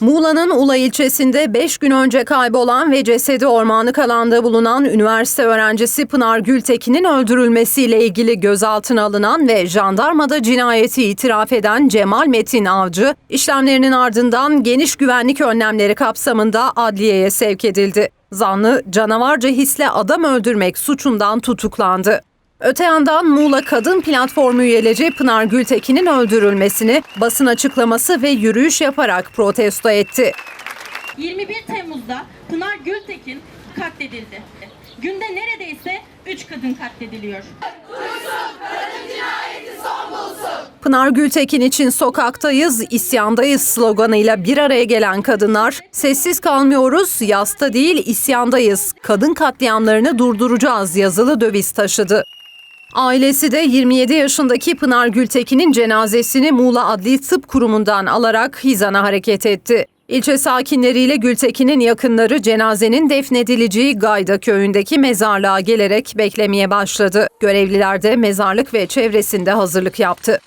Muğla'nın Ula ilçesinde 5 gün önce kaybolan ve cesedi ormanlık alanda bulunan üniversite öğrencisi Pınar Gültekin'in öldürülmesiyle ilgili gözaltına alınan ve jandarmada cinayeti itiraf eden Cemal Metin Avcı, işlemlerinin ardından geniş güvenlik önlemleri kapsamında adliyeye sevk edildi. Zanlı canavarca hisle adam öldürmek suçundan tutuklandı. Öte yandan Muğla Kadın Platformu üyeleri Pınar Gültekin'in öldürülmesini basın açıklaması ve yürüyüş yaparak protesto etti. 21 Temmuz'da Pınar Gültekin katledildi. Günde neredeyse 3 kadın katlediliyor. Pınar Gültekin için sokaktayız, isyandayız sloganıyla bir araya gelen kadınlar, sessiz kalmıyoruz, yasta değil isyandayız, kadın katliamlarını durduracağız yazılı döviz taşıdı. Ailesi de 27 yaşındaki Pınar Gültekin'in cenazesini Muğla Adli Tıp Kurumu'ndan alarak Hizan'a hareket etti. İlçe sakinleriyle Gültekin'in yakınları cenazenin defnedileceği Gayda köyündeki mezarlığa gelerek beklemeye başladı. Görevliler de mezarlık ve çevresinde hazırlık yaptı.